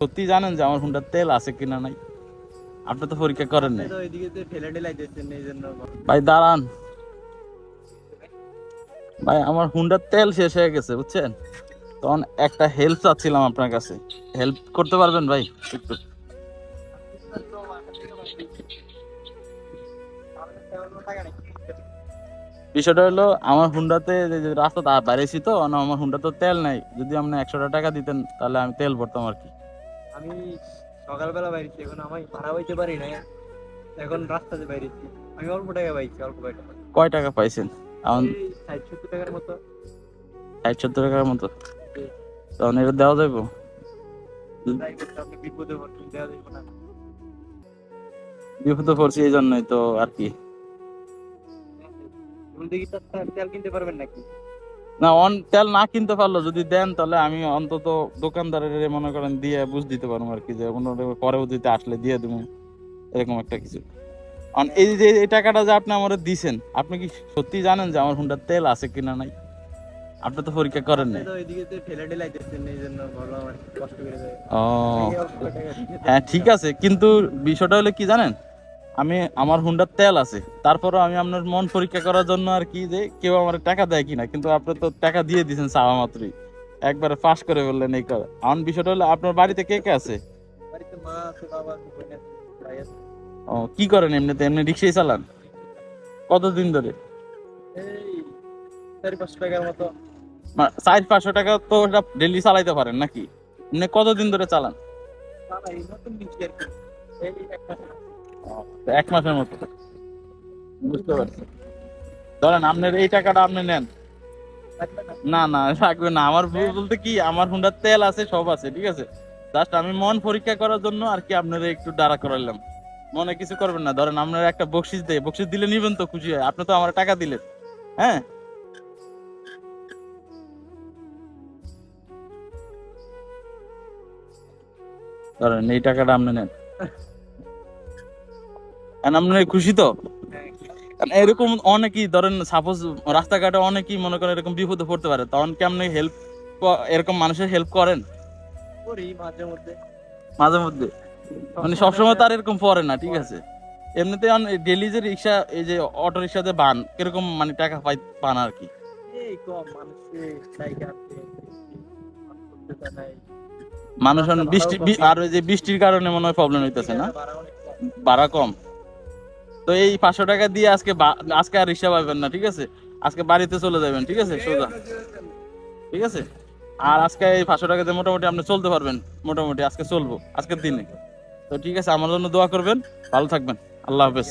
সত্যি জানেন যে আমার হুন্ডার তেল আছে কিনা নাই? আপনি তো পরীক্ষা করেন নাই। ভাই, দাঁড়ান। ভাই, আমার হুন্ডার তেল শেষ হয়ে গেছে, বুঝছেন? তখন একটা হেল্প চাচ্ছিলাম আপনার কাছে। হেল্প করতে পারবেন ভাই? একটু। বিষয়টা হলো, আমার হুন্ডাতে রাস্তা বাইরেছি তো আমার হুন্ডা তো তেল নাই। যদি আপনি একশো টাকা দিতেন, তাহলে আমি তেল ভরতাম আর কি। আমি সকালবেলা বাইরেছি এখন আমি ভাড়া পাইতে পারি না এখন রাস্তাতে বাইরেছি। আমি অল্প টাকা পাইছি অল্প টাকা কয় টাকা পাইছেন? আমার ষাট সত্তর টাকার মতো। ষাট সত্তর টাকার মতো? তখন এটা দেওয়া যাবে আপনি বিপদে পড়ছেন দেওয়া যাবে না। বিপদে পড়ছি এই জন্যই তো আর কি তার তার তেল কিনতে পারবেন নাকি? না অন তেল না কিনতে পারল যদি দেন তাহলে আমি অন্তত দোকানদারের মনে করেন দিয়ে বুঝ দিতে পারব আর কি যে কোনো পরবর্তীতে আসলে দিয়ে দেবো এরকম একটা কিছু। অন এই যে এই টাকাটা যে আপনি আমার দিছেন আপনি কি সত্যি জানেন যে আমার ফোনটা তেল আছে কিনা নাই? আপনি তো পরীক্ষা করেন নাই। হ্যাঁ ঠিক আছে কিন্তু বিষয়টা হলো কি জানেন? আমি আমার হুন্ডার তেল আছে। তারপরও আমি আপনার মন পরীক্ষা করার জন্য আর কি যে কেউ আমার টাকা দেয় কিনা কিন্তু আপনি তো টাকা দিয়ে দিয়েছেন চাওয়া মাত্রই। একবারে পাস করে বললেন এই কথা। আমার বিষয়টা হলো আপনার বাড়িতে কে কে আছে? ও কি করেন এমনিতে? এমনি রিক্সাই চালান? কতদিন ধরে? এই পাঁচশো টাকার মতো। মা- চার পাঁচশো টাকা তো ওটা ডেলি চালাইতে পারেন নাকি? এমনি কতদিন ধরে চালান? এক মাসের মতো। বুঝতে পারছি। ধরেন আপনার এই টাকাটা আপনি নেন। না না না। আমার বলতে কি, আমার হুন্ডার তেল আছে, সব আছে, ঠিক আছে? জাস্ট আমি মন পরীক্ষা করার জন্য আর কি আপনারা একটু দাঁড়া করাইলাম। মনে কিছু করবেন না। ধরেন আপনারা একটা বকশিস দেয়, বকশিস দিলে নিবেন তো, খুশি হয়। আপনি তো আমার টাকা দিলেন। হ্যাঁ? ধরেন এই টাকাটা আপনি নেন। And আপনি খুশি তো। এরকম অনেকেই ধরেন সাপোজ রাস্তাঘাটে অনেকেই মনে করেন এরকম বিপদে পড়তে পারে তখন কি আপনি হেল্প এরকম মানুষের হেল্প করেন? করি মাঝে মধ্যে। মাঝে মধ্যে। মানে সবসময় তার এরকম পড়ে না ঠিক আছে। এমনিতে ডেলি যে রিক্সা এই যে অটো রিক্সাতে বান কীরকম মানে টাকা পাই পান আর কি? মানুষ বৃষ্টি আর ওই যে বৃষ্টির কারণে মনে হয় প্রবলেম হইতেছে না? ভাড়া কম। তো এই পাঁচশো টাকা দিয়ে আজকে আজকে আর রিক্সা পাবেন না, ঠিক আছে? আজকে বাড়িতে চলে যাবেন, ঠিক আছে? সোজা। ঠিক আছে? আর আজকে এই পাঁচশো টাকা দিয়ে মোটামুটি আপনি চলতে পারবেন, মোটামুটি আজকে চলবো, আজকের দিনে। তো ঠিক আছে, আমার জন্য দোয়া করবেন, ভালো থাকবেন। আল্লাহ হাফেজ।